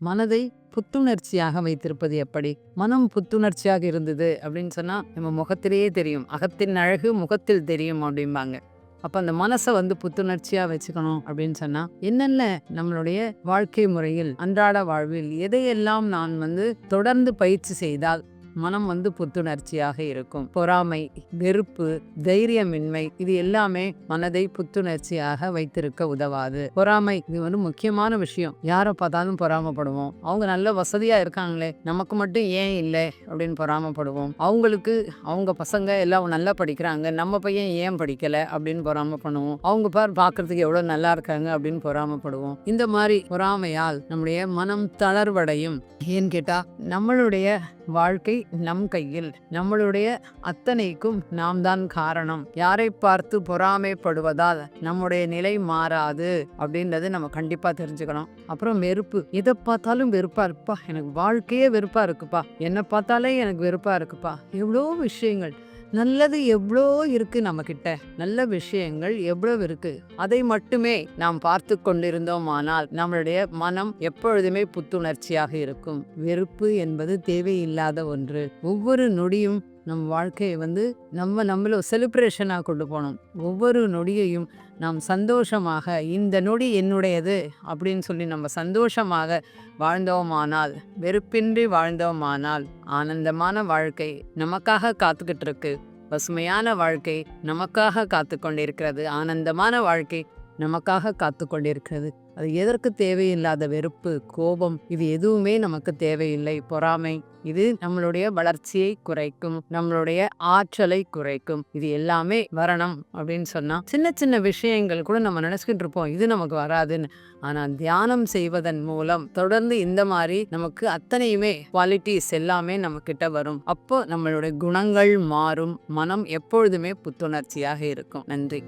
மனதை புத்துணர்ச்சியாக வைத்திருப்பது எப்படி? மனம் புத்துணர்ச்சியாக இருந்தது அப்படின்னு சொன்னால் நம்ம முகத்திலேயே தெரியும். அகத்தின் அழகு முகத்தில் தெரியும் அப்படிம்பாங்க. அப்போ அந்த மனசை வந்து புத்துணர்ச்சியாக வச்சுக்கணும் அப்படின்னு சொன்னால் என்னென்ன நம்மளுடைய வாழ்க்கை முறையில் அன்றாட வாழ்வில் எதையெல்லாம் நான் வந்து தொடர்ந்து பயிற்சி செய்தால் மனம் வந்து புத்துணர்ச்சியாக இருக்கும். பொறாமை வெறுப்பு தைரியமின்மை இது எல்லாமே மனதை புத்துணர்ச்சியாக வைத்திருக்க உதவாது. பொறாமை இது வந்து முக்கியமான விஷயம். யாரை பார்த்தாலும் பொறாமப்படுவோம். அவங்க நல்ல வசதியா இருக்காங்களே நமக்கு மட்டும் ஏன் இல்லை அப்படின்னு பொறாமப்படுவோம். அவங்களுக்கு அவங்க பசங்க எல்லாம் நல்லா படிக்கிறாங்க நம்ம பையன் ஏன் படிக்கல அப்படின்னு பொறாம பண்ணுவோம் அவங்க பார் பார்க்கறதுக்கு எவ்வளவு நல்லா இருக்காங்க அப்படின்னு பொறாமப்படுவோம். இந்த மாதிரி பொறாமையால் நம்முடைய மனம் தளர்வடையும். ஏன்னு கேட்டா நம்மளுடைய வாழ்க்கை நம் கையில். நம்மளுடைய அத்தனைக்கும் நாம் தான் காரணம். யாரை பார்த்து பொறாமைப்படுவதால் நம்முடைய நிலை மாறாது அப்படின்றது நம்ம கண்டிப்பா தெரிஞ்சுக்கணும். அப்புறம் வெறுப்பு. எதை பார்த்தாலும் வெறுப்பா இருக்குப்பா. எனக்கு வாழ்க்கையே வெறுப்பா இருக்குப்பா. என்னை பார்த்தாலே எனக்கு வெறுப்பா இருக்குப்பா. எவ்வளோ விஷயங்கள். நல்லது எவ்வளோ இருக்கு நம்ம கிட்ட நல்ல விஷயங்கள் எவ்வளவு இருக்கு? அதை மட்டுமே நாம் பார்த்து கொண்டிருந்தோமானால் நம்மளுடைய மனம் எப்பொழுதுமே புத்துணர்ச்சியாக இருக்கும். வெறுப்பு என்பது தேவையில்லாத ஒன்று. ஒவ்வொரு நொடியும் நம் வாழ்க்கையை வந்து நம்ம நம்மளோ செலிப்ரேஷனாக கொண்டு போகணும். ஒவ்வொரு நொடியையும் நாம் சந்தோஷமாக இந்த நொடி என்னுடையது? அப்படின்னு சொல்லி நம்ம சந்தோஷமாக வாழ்ந்தோமானால் வெறுப்பின்றி வாழ்ந்தோமானால் ஆனந்தமான வாழ்க்கை நமக்காக காத்துக்கிட்டு இருக்கு. பசுமையான வாழ்க்கை நமக்காக காத்து கொண்டிருக்கிறது ஆனந்தமான வாழ்க்கை நமக்காக காத்து கொண்டிருக்கிறது. அது எதற்கு தேவையில்லாத வெறுப்பு கோபம் இது எதுவுமே நமக்கு தேவையில்லை. பொறாமை இது நம்மளுடைய வளர்ச்சியை குறைக்கும் நம்மளுடைய ஆற்றலை குறைக்கும். இது எல்லாமே வரணும் அப்படின்னு சொன்னா சின்ன சின்ன விஷயங்கள் கூட நம்ம நினைச்சுக்கிட்டு இருப்போம். இது நமக்கு வராதுன்னு. ஆனா தியானம் செய்வதன் மூலம் தொடர்ந்து இந்த மாதிரி நமக்கு அத்தனையுமே குவாலிட்டிஸ் எல்லாமே நம்ம கிட்ட வரும். அப்போ நம்மளுடைய குணங்கள் மாறும். மனம் எப்பொழுதுமே புத்துணர்ச்சியாக இருக்கும். நன்றி.